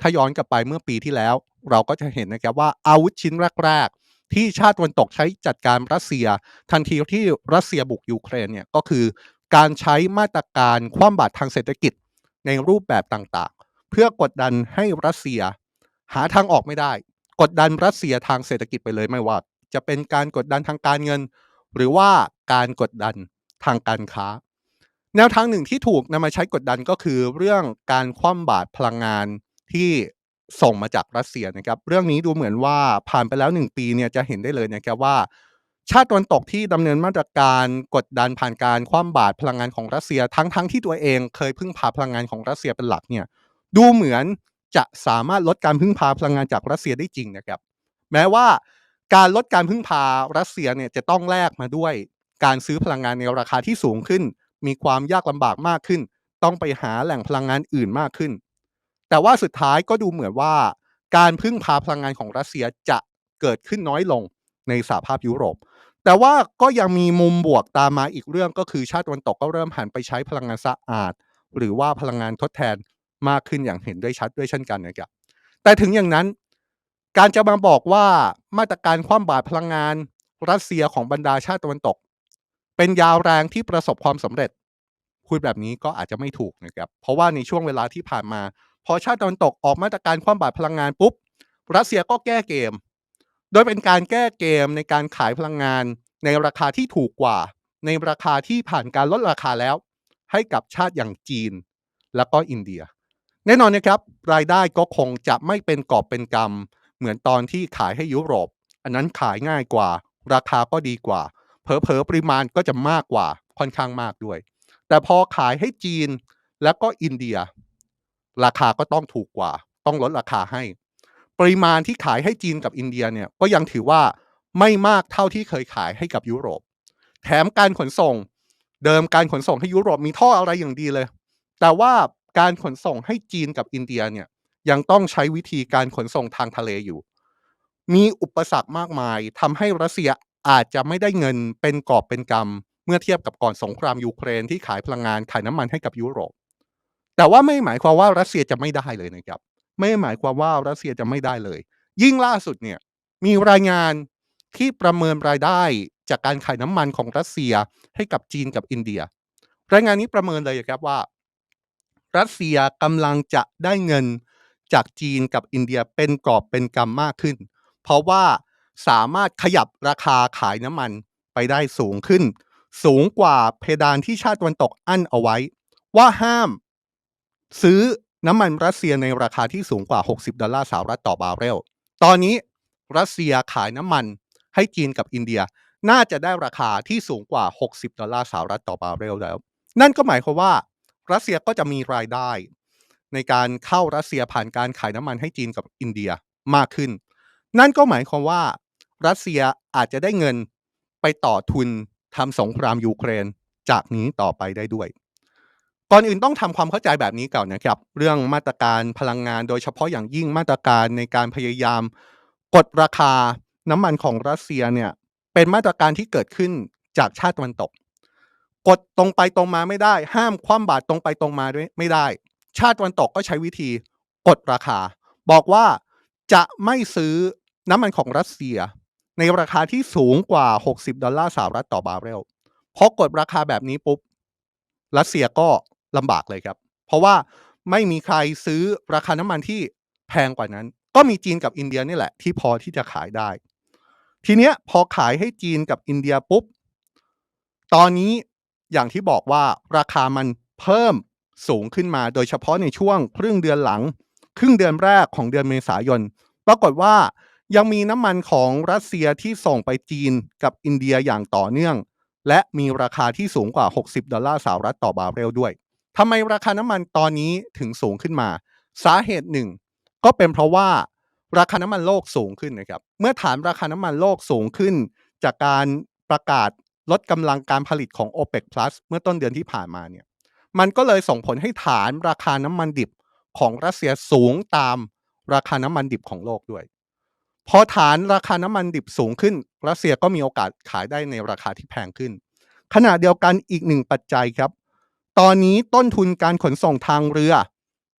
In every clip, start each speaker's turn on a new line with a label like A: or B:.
A: ถ้าย้อนกลับไปเมื่อปีที่แล้ว เราก็จะเห็นนะครับว่าอาวุธชิ้นแรก ๆ ที่ชาติตะวันตกใช้จัดการรัสเซีย ทันทีที่รัสเซียบุกยูเครนเนี่ยก็คือการใช้มาตรการคว่ำบาตรทางเศรษฐกิจในรูปแบบต่างๆ เพื่อกดดันให้รัสเซีย หาทางออกไม่ได้ กดดันรัสเซียทางเศรษฐกิจไปเลยไม่ว่า จะเป็นการกดดันทางการเงิน หรือว่าการกดดันทางการค้า แนวทางหนึ่งที่ถูกนำมาใช้กดดันก็คือเรื่องการคว่ำบาตรพลังงาน ที่ส่งมาจากรัสเซียนะครับ เรื่องนี้ดูเหมือนว่าผ่านไปแล้ว 1 ปีเนี่ยจะเห็นได้เลยนะครับว่า ชาติตะวันตกที่ดำเนินมาตรการกดดันผ่านการคว่ำบาตรพลังงานของรัสเซียทั้งๆทที่ตัวเองเคยพึ่งพาพลังงานของรัสเซียเป็นหลักเนี่ยดูเหมือนจะสามารถลดการพึ่งพาพลังงานจากรัสเซียได้จริงนะครับ แม้ว่าการลดการพึ่งพารัสเซียเนี่ยจะต้องแลกมาด้วย การซื้อพลังงานในราคาที่สูงขึ้น มีความยากลำบากมากขึ้น ต้องไปหาแหล่งพลังงานอื่นมากขึ้น แต่ว่าสุดท้ายก็ดูเหมือนว่า การพึ่งพาพลังงานของรัสเซียจะเกิดขึ้นน้อยลงในสหภาพยุโรป แต่ว่าก็ยังมีมุมบวกตามมาอีกเรื่องก็คือชาติตะวันตกก็เริ่มหันไปใช้พลังงานสะอาด หรือว่าพลังงานทดแทนมากขึ้นอย่างเห็นได้ชัดด้วยเช่นกันนะครับแต่ถึงอย่างนั้นการจะมาบอกว่ามาตรการคว่ำบาตรพลังงานรัสเซียของบรรดาชาติตะวันตก เป็นยาวแรงที่ประสบความสำเร็จพูดแบบนี้ก็อาจจะไม่ถูกนะครับ เพราะว่าในช่วงเวลาที่ผ่านมา อชาติตะวันตกออกมาตรการคว่ำบาตรพลังงานปุ๊บ รัสเซียก็แก้เกม โดยเป็นการแก้เกมในการขายพลังงานในราคาที่ถูกกว่า ในราคาที่ผ่านการลดราคาแล้ว ให้กับชาติอย่างจีน แล้วก็อินเดีย แน่นอนนะครับ รายได้ก็คงจะไม่เป็นกอบเป็นกำเหมือนตอนที่ขายให้ยุโรป อันนั้นขายง่ายกว่า ราคาก็ดีกว่าเผลอๆปริมาณก็จะมากกว่าค่อนข้างมากด้วย แต่พอขายให้จีนแล้วก็อินเดีย ราคาก็ต้องถูกกว่า ต้องลดราคาให้ ปริมาณที่ขายให้จีนกับอินเดียเนี่ยก็ยังถือว่าไม่มากเท่าที่เคยขายให้กับยุโรป แถมการขนส่ง เดิมการขนส่งให้ยุโรปมีท่ออะไรอย่างดีเลย แต่ว่าการขนส่งให้จีนกับอินเดียเนี่ยยังต้องใช้วิธีการขนส่งทางทะเลอยู่ มีอุปสรรคมากมายทำให้รัสเซียอาจจะไม่ได้เงินเป็นกอบเป็นกำเมื่อเทียบกับก่อนสงครามยูเครนที่ขายพลังงานขายน้ำมันให้กับยุโรป แต่ว่าไม่หมายความว่ารัสเซียจะไม่ได้เลยนะครับ ไม่หมายความว่ารัสเซียจะไม่ได้เลย ยิ่งล่าสุดเนี่ยมีรายงานที่ประเมินรายได้จากการขายน้ำมันของรัสเซียให้กับจีนกับอินเดีย รายงานนี้ประเมินเลยครับว่า รัสเซียกำลังจะได้เงินจากจีนกับอินเดียเป็นกอบเป็นกำมากขึ้น เพราะว่าสามารถขยับราคาขายน้ำมันไปได้สูงขึ้น สูงกว่าเพดานที่ชาติตะวันตกอั้นเอาไว้ ว่าห้าม ซื้อน้ำมันรัสเซียในราคาที่สูงกว่า 60 ดอลลาร์สหรัฐต่อบาร์เรล ตอนนี้รัสเซียขายน้ำมันให้จีนกับอินเดีย น่าจะได้ราคาที่สูงกว่า 60 ดอลลาร์สหรัฐต่อบาร์เรลแล้ว นั่นก็หมายความว่ารัสเซียก็จะมีรายได้ ในการเข้ารัสเซียผ่านการขายน้ำมันให้จีนกับอินเดียมากขึ้น นั่นก็หมายความว่ารัสเซียอาจจะได้เงินไปต่อทุนทำสงครามยูเครนจากนี้ต่อไปได้ด้วย ก่อนอื่นต้องทำความเข้าใจแบบนี้ก่อนนะครับ เรื่องมาตรการพลังงานโดยเฉพาะอย่างยิ่งมาตรการในการพยายาม กดราคาน้ำมันของรัสเซียเนี่ยเป็นมาตรการที่เกิดขึ้นจากชาติตะวันตก กดตรงไปตรงมาไม่ได้ ห้ามคว่ำบาตรตรงไปตรงมาด้วยไม่ได้ ชาติตะวันตกก็ใช้วิธี กดราคา บอกว่าจะไม่ซื้อน้ำมันของรัสเซีย ในราคาที่สูงกว่า 60 ดอลลาร์สหรัฐต่อบาร์เรลพอกดราคาแบบนี้ปุ๊บรัสเซียก็ ลำบากเลยครับ เพราะว่าไม่มีใครซื้อราคาน้ำมันที่แพงกว่านั้น ก็มีจีนกับอินเดียนี่แหละ ที่พอที่จะขายได้ ทีเนี้ยพอขายให้จีนกับอินเดียปุ๊บ ตอนนี้อย่างที่บอกว่าราคามันเพิ่มสูงขึ้นมา โดยเฉพาะในช่วงครึ่งเดือนหลัง ครึ่งเดือนแรกของเดือนเมษายน ปรากฏว่ายังมีน้ำมันของรัสเซียที่ส่งไปจีนกับอินเดียอย่างต่อเนื่อง และมีราคาที่สูงกว่า 60 ดอลลาร์สหรัฐต่อบาร์เรลด้วย ทำไมราคาน้ำมันตอนนี้ถึงสูงขึ้นมา สาเหตุหนึ่งก็เป็นเพราะว่าราคาน้ำมันโลกสูงขึ้นนะครับ เมื่อฐานราคาน้ำมันโลกสูงขึ้น จากการประกาศลดกำลังการผลิตของ OPEC Plus เมื่อต้นเดือนที่ผ่านมาเนี่ย มันก็เลยส่งผลให้ฐานราคาน้ำมันดิบของรัสเซียสูงตามราคาน้ำมันดิบของโลกด้วย พอฐานราคาน้ำมันดิบสูงขึ้น รัสเซียก็มีโอกาสขายได้ในราคาที่แพงขึ้น ขณะเดียวกันอีกหนึ่งปัจจัยครับ ตอนนี้ต้นทุนการขนส่งทางเรือ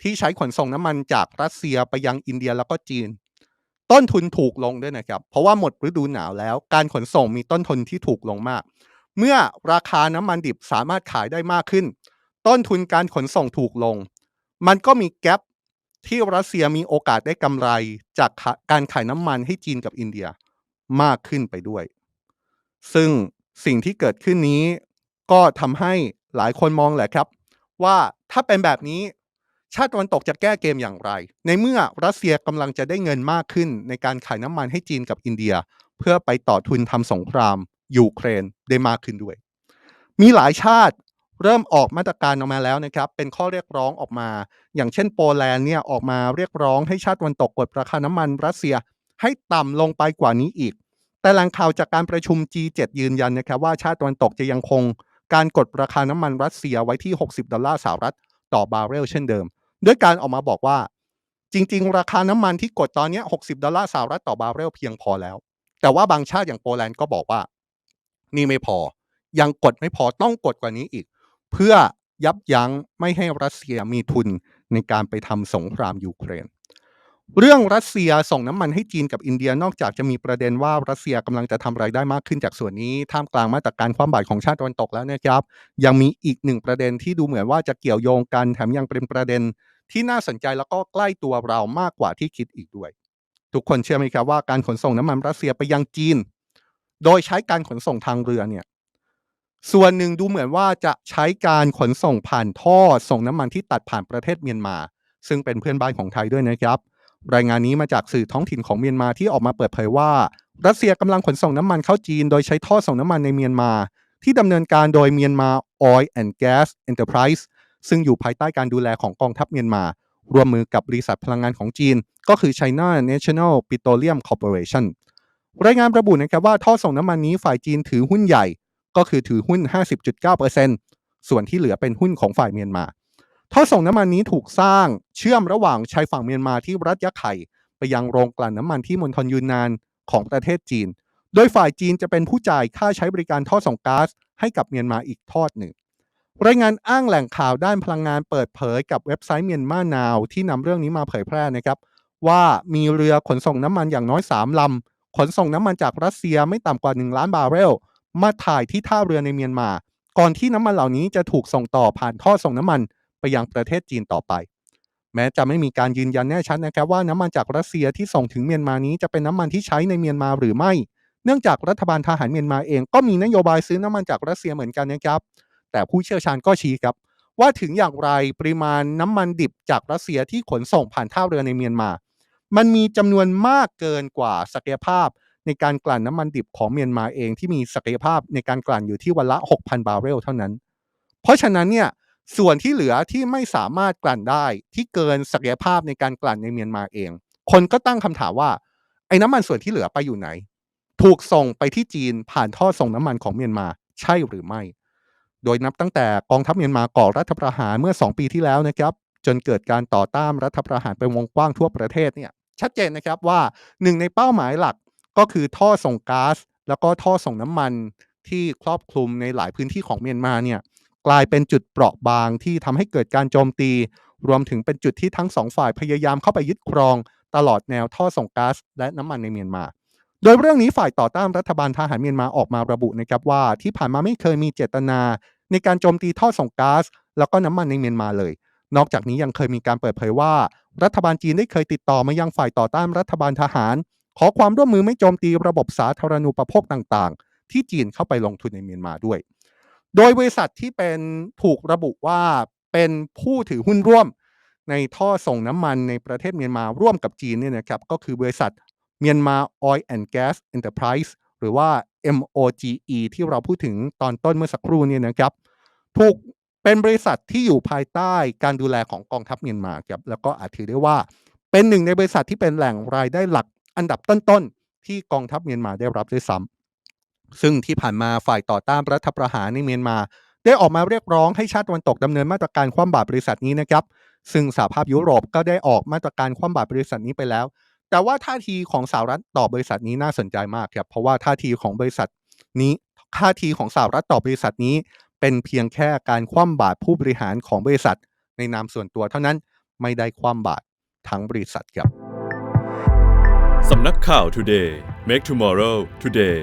A: ที่ใช้ขนส่งน้ำมันจากรัสเซียไปยังอินเดียแล้วก็จีน ต้นทุนถูกลงด้วยนะครับ เพราะว่าหมดฤดูหนาวแล้ว การขนส่งมีต้นทุนที่ถูกลงมาก เมื่อราคาน้ำมันดิบสามารถขายได้มากขึ้น ต้นทุนการขนส่งถูกลง มันก็มีแกลบที่รัสเซียมีโอกาสได้กำไรจากการขายน้ำมันให้จีนกับอินเดียมากขึ้นไปด้วย ซึ่งสิ่งที่เกิดขึ้นนี้ก็ทำให้ หลายคนมองแหละครับ ว่าถ้าเป็นแบบนี้ชาติตะวันตกจะแก้เกมอย่างไร ในเมื่อรัสเซียกำลังจะได้เงินมากขึ้น ในการขายน้ำมันให้จีนกับอินเดีย เพื่อไปต่อทุนทำสงคราม ยูเครนได้มากขึ้นด้วย มีหลายชาติเริ่มออกมาตรการออกมาแล้วนะครับ เป็นข้อเรียกร้องออกมา อย่างเช่นโปแลนด์เนี่ยออกมาเรียกร้องให้ชาติตะวันตกกดราคาน้ำมันรัสเซียให้ต่ำลงไปกว่านี้อีก แต่แหล่งข่าวจากการประชุม G7 ยืนยันนะครับว่าชาติตะวันตกจะยังคง การกดราคาน้ำมันรัสเซียไว้ที่ 60 ดอลลาร์สหรัฐต่อบาร์เรลเช่นเดิม ด้วยการออกมาบอกว่า จริง ๆ ราคาน้ำมันที่กดตอนนี้60 ดอลลาร์สหรัฐต่อบาร์เรลเพียงพอแล้ว แต่ว่าบางชาติอย่างโปแลนด์ก็บอกว่า นี่ไม่พอ ยังกดไม่พอต้องกดกว่านี้อีก เพื่อยับยั้งไม่ให้รัสเซียมีทุนในการไปทำสงครามยูเครน เรื่องรัสเซียส่งน้ำมันให้จีนกับอินเดียนอกจากจะมีประเด็นว่ารัสเซียกำลังจะทำรายได้มากขึ้นจากส่วนนี้ ท่ามกลางมาตรการความบาดของชาติตะวันตกแล้วนะครับ ยังมีอีกหนึ่งประเด็นที่ดูเหมือนว่าจะเกี่ยวโยงกันแถมยังเป็นประเด็นที่น่าสนใจแล้วก็ใกล้ตัวเรามากกว่าที่คิดอีกด้วย ทุกคนเชื่อไหมครับว่าการขนส่งน้ำมันรัสเซียไปยังจีน โดยใช้การขนส่งทางเรือเนี่ยส่วนหนึ่งดูเหมือนว่าจะใช้การขนส่งผ่านท่อส่งน้ำมันที่ตัดผ่านประเทศเมียนมา ซึ่งเป็นเพื่อนบ้านของไทยด้วยนะครับ รายงานนี้มาจากสื่อท้องถิ่นของเมียนมาที่ออกมาเปิดเผยว่า รัสเซียกำลังขนส่งน้ำมันเข้าจีน โดยใช้ท่อส่งน้ำมันในเมียนมา ที่ดำเนินการโดยเมียนมา Oil and Gas Enterprise ซึ่งอยู่ภายใต้การดูแลของกองทัพเมียนมา ร่วมมือกับบริษัทพลังงานของจีน ก็คือ China National Petroleum Corporation รายงานระบุนะครับว่าท่อส่งน้ำมันนี้ฝ่ายจีนถือหุ้นใหญ่ ก็คือถือหุ้น 50.9%ส่วนที่เหลือเป็นหุ้นของฝ่ายเมียนมา ท่อส่งน้ำมันนี้ถูกสร้างเชื่อมระหว่างชายฝั่งเมียนมาที่รัฐยะไข่ไปยังโรงกลั่นน้ำมันที่มณฑลยูนนานของประเทศจีน โดยฝ่ายจีนจะเป็นผู้จ่ายค่าใช้บริการท่อส่งก๊าซให้กับเมียนมาอีกทอดหนึ่ง รายงานอ้างแหล่งข่าวด้านพลังงานเปิดเผยกับเว็บไซต์เมียนมานาวที่นำเรื่องนี้มาเผยแพร่นะครับ ว่ามีเรือขนส่งน้ำมันอย่างน้อย 3ลำขนส่งน้ำมันจากรัสเซียไม่ต่ำกว่า 1 ล้านบาร์เรล มาถ่ายที่ท่าเรือในเมียนมา ก่อนที่น้ำมันเหล่านี้จะถูกส่งต่อผ่านท่อส่งน้ำมัน ไปยังประเทศจีนต่อไป แม้จะไม่มีการยืนยันแน่ชัดนะครับว่าน้ำมันจากรัสเซียที่ส่งถึงเมียนมานี้จะเป็นน้ำมันที่ใช้ในเมียนมาหรือไม่ เนื่องจากรัฐบาลทหารเมียนมาเองก็มีนโยบายซื้อน้ำมันจากรัสเซียเหมือนกันนะครับ แต่ผู้เชี่ยวชาญก็ชี้ครับ ว่าถึงอย่างไรปริมาณน้ำมันดิบจากรัสเซียที่ขนส่งผ่านท่าเรือในเมียนมา มันมีจำนวนมากเกินกว่าศักยภาพในการกลั่นน้ำมันดิบของเมียนมาเองที่มีศักยภาพในการกลั่นอยู่ที่วันละ 6,000 บาร์เรลเท่านั้น เพราะฉะนั้นเนี่ย ส่วนที่เหลือที่ไม่สามารถกลั่นได้ที่เกินศักยภาพในการกลั่นในเมียนมาเอง คนก็ตั้งคำถามว่าไอ้น้ำมันส่วนที่เหลือไปอยู่ไหน ถูกส่งไปที่จีนผ่านท่อส่งน้ำมันของเมียนมาใช่หรือไม่ โดยนับตั้งแต่กองทัพเมียนมาก่อรัฐประหารเมื่อ 2 ปีที่แล้วนะครับ จนเกิดการต่อต้านรัฐประหารไปวงกว้างทั่วประเทศเนี่ยชัดเจนนะครับว่าหนึ่งในเป้าหมายหลักก็คือท่อส่งก๊าซแล้วก็ท่อส่งน้ำมันที่ครอบคลุมในหลายพื้นที่ของเมียนมาเนี่ย กลายเป็นจุดเปราะบางที่ทำให้เกิดการโจมตี รวมถึงเป็นจุดที่ทั้งสองฝ่ายพยายามเข้าไปยึดครอง ตลอดแนวท่อส่งก๊าซและน้ำมันในเมียนมา โดยเรื่องนี้ฝ่ายต่อต้านรัฐบาลทหารเมียนมาออกมาระบุนะครับว่าที่ผ่านมาไม่เคยมีเจตนา ในการโจมตีท่อส่งก๊าซแล้วก็น้ำมันในเมียนมาเลย นอกจากนี้ยังเคยมีการเปิดเผยว่า รัฐบาลจีนได้เคยติดต่อมายังฝ่ายต่อต้านรัฐบาลทหาร ขอความร่วมมือไม่โจมตีระบบสาธารณูปโภคต่าง ๆ ที่จีนเข้าไปลงทุนในเมียนมาด้วย โดยบริษัทที่เป็นถูกระบุว่าเป็นผู้ถือหุ้นร่วมในท่อส่งน้ำมันในประเทศเมียนมาร่วมกับจีนเนี่ยนะครับก็คือบริษัทเมียนมา Oil and Gas Enterprise หรือว่า MOGE ที่เราพูดถึงตอนต้นเมื่อสักครู่เนี่ยนะครับถูกเป็นบริษัทที่อยู่ภายใต้การดูแลของกองทัพเมียนมาครับแล้วก็อาจถือได้ว่าเป็นหนึ่งในบริษัทที่เป็นแหล่งรายได้หลักอันดับต้นๆ ที่กองทัพเมียนมาได้รับด้วยซ้ำ ซึ่งที่ผ่านมาฝ่ายต่อต้านรัฐประหารในเมียนมา ได้ออกมาเรียกร้องให้ชาติตะวันตกดำเนินมาตรการคว่ำบาตรบริษัทนี้นะครับ ซึ่งสหภาพยุโรปก็ได้ออกมาตรการคว่ำบาตรบริษัทนี้ไปแล้ว แต่ว่าท่าทีของสหรัฐต่อบริษัทนี้น่าสนใจมากครับ เพราะว่าท่าทีของบริษัทนี้ท่าทีของสหรัฐต่อบริษัทนี้ เป็นเพียงแค่การคว่ำบาตรผู้บริหารของบริษัท ในนามส่วนตัวเท่านั้นไม่ได้คว่ำบาตรทั้งบริษัทครับ
B: สำนักข่าว Today Make Tomorrow Today